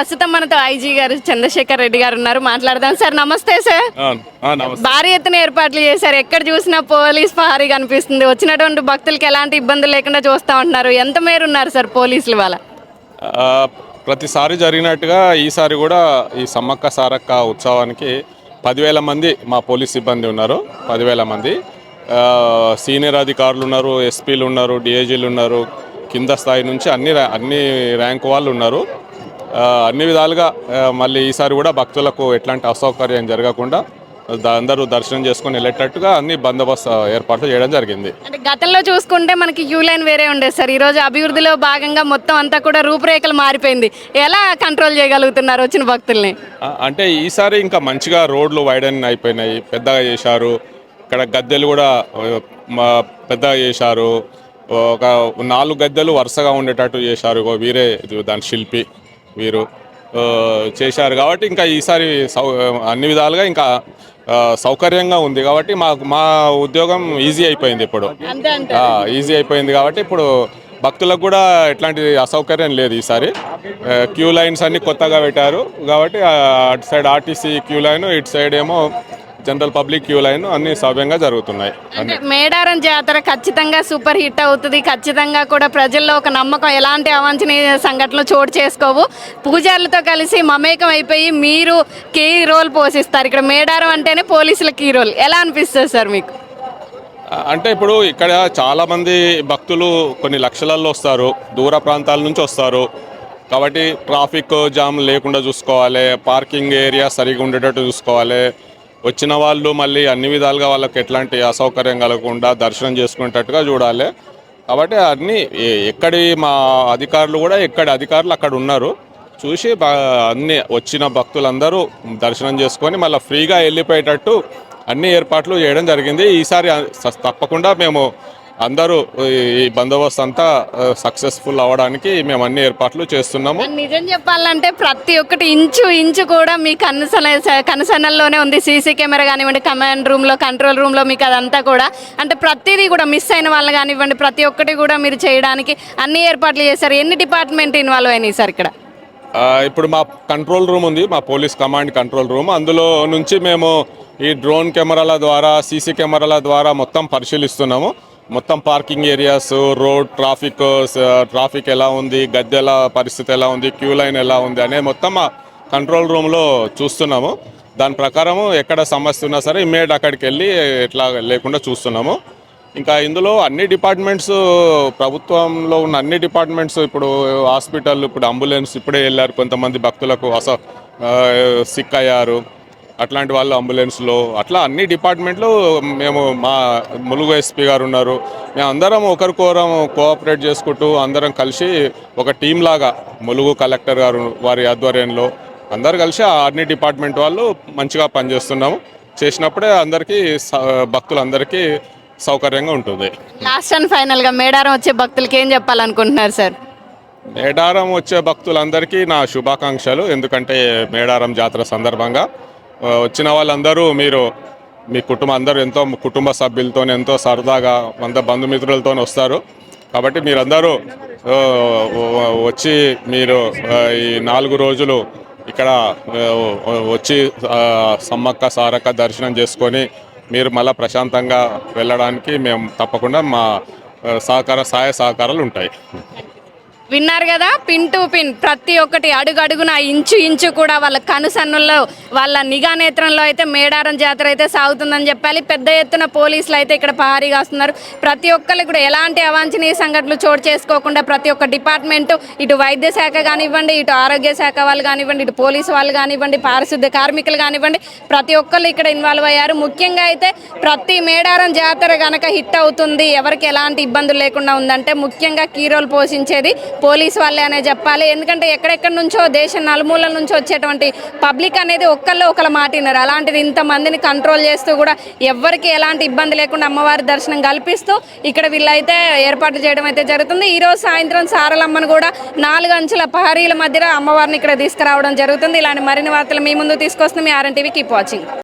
ప్రస్తుతం మనతో ఐజీ గారు చంద్రశేఖర్ రెడ్డి గారు ఉన్నారు. మాట్లాడదాం. సార్ నమస్తే సార్. భారీ ఎత్తున ఏర్పాట్లు చేశారు. ఎక్కడ చూసినా పోలీస్ పహారీ కనిపిస్తుంది. వచ్చినటువంటి భక్తులకి ఎలాంటి ఇబ్బందులు లేకుండా చూస్తూ ఉంటున్నారు. ఎంత మేర ఉన్నారు సార్ పోలీసులు వాళ్ళ ప్రతిసారి జరిగినట్టుగా ఈసారి కూడా ఈ సమ్మక్క సారక్క ఉత్సవానికి పదివేల మంది మా పోలీస్ సిబ్బంది ఉన్నారు. పదివేల మంది. ఆ, సీనియర్ అధికారులు ఉన్నారు ఎస్పీలు ఉన్నారు డిఐజీలు ఉన్నారు. కింద స్థాయి నుంచి అన్ని అన్ని ర్యాంక్ వాళ్ళు ఉన్నారు. అన్ని విధాలుగా మళ్ళీ ఈసారి కూడా భక్తులకు ఎట్లాంటి అసౌకర్యం జరగకుండా అందరూ దర్శనం చేసుకొని వెళ్ళేటట్టుగా అన్ని బందోబస్తు ఏర్పాట్లు చేయడం జరిగింది. అంటే గతంలో చూసుకుంటే మనకి క్యూ లైన్ వేరే ఉండేది సార్. ఈరోజు అభివృద్ధిలో భాగంగా మొత్తం అంతా కూడా రూపురేఖలు మారిపోయింది. ఎలా కంట్రోల్ చేయగలుగుతున్నారు వచ్చిన భక్తుల్ని? అంటే ఈసారి ఇంకా మంచిగా రోడ్లు వైడన్ అయిపోయినాయి పెద్దగా చేశారు. ఇక్కడ గద్దెలు కూడా పెద్దగా చేశారు. ఒక నాలుగు గద్దెలు వరుసగా ఉండేటట్టు చేశారు. వీరే దాని శిల్పి. వీరు చేశారు కాబట్టి ఇంకా ఈసారి సౌ అన్ని విధాలుగా ఇంకా సౌకర్యంగా ఉంది కాబట్టి మాకు మా ఉద్యోగం ఈజీ అయిపోయింది ఇప్పుడు. ఈజీ అయిపోయింది కాబట్టి ఇప్పుడు భక్తులకు కూడా ఎట్లాంటి అసౌకర్యం లేదు ఈసారి. క్యూ లైన్స్ అన్ని కొత్తగా పెట్టారు కాబట్టి అటు సైడ్ ఆర్టీసీ క్యూ లైన్ ఇటు సైడ్ ఏమో జనరల్ పబ్లిక్ క్యూ లైన్ అన్ని సవ్యంగా జరుగుతున్నాయి. అంటే మేడారం జాతర ఖచ్చితంగా సూపర్ హిట్ అవుతుంది. ఖచ్చితంగా కూడా ప్రజల్లో ఒక నమ్మకం ఎలాంటి అవాంఛనీయ సంఘటనలు చోటు చేసుకోవు. పూజారులతో కలిసి మమేకం అయిపోయి మీరు కీ రోల్ పోషిస్తారు. ఇక్కడ మేడారం అంటేనే పోలీసుల కీ రోల్. ఎలా అనిపిస్తుంది సార్ మీకు? అంటే ఇప్పుడు ఇక్కడ చాలా మంది భక్తులు కొన్ని లక్షలలో వస్తారు. దూర ప్రాంతాల నుంచి వస్తారు. కాబట్టి ట్రాఫిక్ జామ్ లేకుండా చూసుకోవాలి. పార్కింగ్ ఏరియా సరిగా ఉండేటట్టు చూసుకోవాలి. వచ్చిన వాళ్ళు మళ్ళీ అన్ని విధాలుగా వాళ్ళకి ఎట్లాంటి అసౌకర్యం కలగకుండా దర్శనం చేసుకునేటట్టుగా చూడాలి. కాబట్టి అన్ని ఎక్కడి మా అధికారులు కూడా ఎక్కడి అధికారులు అక్కడ ఉన్నారు. చూసి అన్ని వచ్చిన భక్తులందరూ దర్శనం చేసుకొని మళ్ళీ ఫ్రీగా వెళ్ళిపోయేటట్టు అన్ని ఏర్పాట్లు చేయడం జరిగింది. ఈసారి తప్పకుండా మేము అందరూ ఈ బందోబస్తు అంతా సక్సెస్ఫుల్ అవ్వడానికి మేము అన్ని ఏర్పాట్లు చేస్తున్నాము. నిజం చెప్పాలంటే ప్రతి ఒక్కటి ఇంచు ఇంచు కూడా మీ కనుసన కనుసనల్లోనే ఉంది. సీసీ కెమెరా కానివ్వండి కమాండ్ రూమ్లో కంట్రోల్ రూమ్లో మీకు అదంతా కూడా. అంటే ప్రతిదీ కూడా మిస్ అయిన వాళ్ళు కానివ్వండి ప్రతి ఒక్కటి కూడా మీరు చేయడానికి అన్ని ఏర్పాట్లు చేశారు. ఎన్ని డిపార్ట్మెంట్ ఇన్వాల్వ్ అయినాయి సార్ ఇక్కడ? ఇప్పుడు మా కంట్రోల్ రూమ్ ఉంది మా పోలీస్ కమాండ్ కంట్రోల్ రూమ్. అందులో నుంచి మేము ఈ డ్రోన్ కెమెరాల ద్వారా సీసీ కెమెరాల ద్వారా మొత్తం పరిశీలిస్తున్నాము. మొత్తం parking areas road traffic traffic ఎలా ఉంది గద్దెల పరిస్థితి ఎలా ఉంది క్యూ లైన్ ఎలా ఉంది అనే మొత్తం కంట్రోల్ రూమ్లో చూస్తున్నాము. దాని ప్రకారము ఎక్కడ సమస్య ఉన్నా సరే ఇమ్మీడియట్ అక్కడికి వెళ్ళి ఎట్లా లేకుండా చూస్తున్నాము. ఇంకా ఇందులో అన్ని డిపార్ట్మెంట్స్ ప్రభుత్వంలో ఉన్న అన్ని డిపార్ట్మెంట్స్ ఇప్పుడు హాస్పిటల్ ఇప్పుడు అంబులెన్స్ ఇప్పుడే వెళ్ళారు కొంతమంది భక్తులకు అస సిక్ అయ్యారు. అట్లాంటి వాళ్ళు అంబులెన్స్లో అట్లా అన్ని డిపార్ట్మెంట్లు మేము మా ములుగు ఎస్పీ గారు ఉన్నారు. మేము అందరం ఒకరికొకరం కోఆపరేట్ చేసుకుంటూ అందరం కలిసి ఒక టీం లాగా ములుగు కలెక్టర్ గారు వారి ఆధ్వర్యంలో అందరు కలిసి ఆ అన్ని డిపార్ట్మెంట్ వాళ్ళు మంచిగా పనిచేస్తున్నాము. చేసినప్పుడే అందరికీ భక్తులందరికీ సౌకర్యంగా ఉంటుంది. లాస్ట్ అండ్ ఫైనల్గా మేడారం వచ్చే భక్తులకి ఏం చెప్పాలనుకుంటున్నారు సార్ మేడారం వచ్చే భక్తులందరికీ నా శుభాకాంక్షలు. ఎందుకంటే మేడారం జాతర సందర్భంగా వచ్చిన వాళ్ళందరూ మీరు మీ కుటుంబం అందరూ ఎంతో కుటుంబ సభ్యులతో ఎంతో సరదాగా అంత బంధుమిత్రులతో వస్తారు. కాబట్టి మీరందరూ వచ్చి మీరు ఈ నాలుగు రోజులు ఇక్కడ వచ్చి సమ్మక్క సారక్క దర్శనం చేసుకొని మీరు మళ్ళీ ప్రశాంతంగా వెళ్ళడానికి మేము తప్పకుండా మా సహకార సహాయ సహకారాలు ఉంటాయి. విన్నారు కదా? Pin to pin. ప్రతి ఒక్కటి అడుగు అడుగున ఇంచు ఇంచు కూడా వాళ్ళ కనుసన్నుల్లో వాళ్ళ నిఘా నేత్రంలో అయితే మేడారం జాతర అయితే సాగుతుందని చెప్పాలి. పెద్ద ఎత్తున పోలీసులు అయితే ఇక్కడ పహారీగా వస్తున్నారు ప్రతి ఒక్కరు కూడా ఎలాంటి అవాంఛనీయ సంఘటనలు చోటు చేసుకోకుండా ప్రతి ఒక్క డిపార్ట్మెంటు ఇటు వైద్య శాఖ కానివ్వండి ఇటు ఆరోగ్య శాఖ వాళ్ళు కానివ్వండి ఇటు పోలీసు వాళ్ళు కానివ్వండి పారిశుద్ధ్య కార్మికులు కానివ్వండి ప్రతి ఒక్కళ్ళు ఇక్కడ ఇన్వాల్వ్ అయ్యారు. ముఖ్యంగా అయితే ప్రతి మేడారం జాతర కనుక హిట్ అవుతుంది ఎవరికి ఎలాంటి ఇబ్బందులు లేకుండా ఉందంటే ముఖ్యంగా కీరోలు పోషించేది పోలీస్ వాళ్ళే అనే చెప్పాలి. ఎందుకంటే ఎక్కడెక్కడి నుంచో దేశం నలుమూలల నుంచి వచ్చేటువంటి పబ్లిక్ అనేది ఒక్కళ్ళు ఒకళ్ళ మాటినారు అలాంటిది ఇంతమందిని కంట్రోల్ చేస్తూ కూడా ఎవరికి ఎలాంటి ఇబ్బంది లేకుండా అమ్మవారి దర్శనం కల్పిస్తూ ఇక్కడ వీళ్ళైతే ఏర్పాటు చేయడం అయితే జరుగుతుంది. ఈరోజు సాయంత్రం సారలమ్మను కూడా నాలుగు అంచుల పహరీల మధ్యలో అమ్మవారిని ఇక్కడ తీసుకురావడం జరుగుతుంది. ఇలాంటి మరిన్ని వార్తలు మీ ముందు తీసుకొస్తుంది మీ ఆర్ఎన్ టీవీ. Keep watching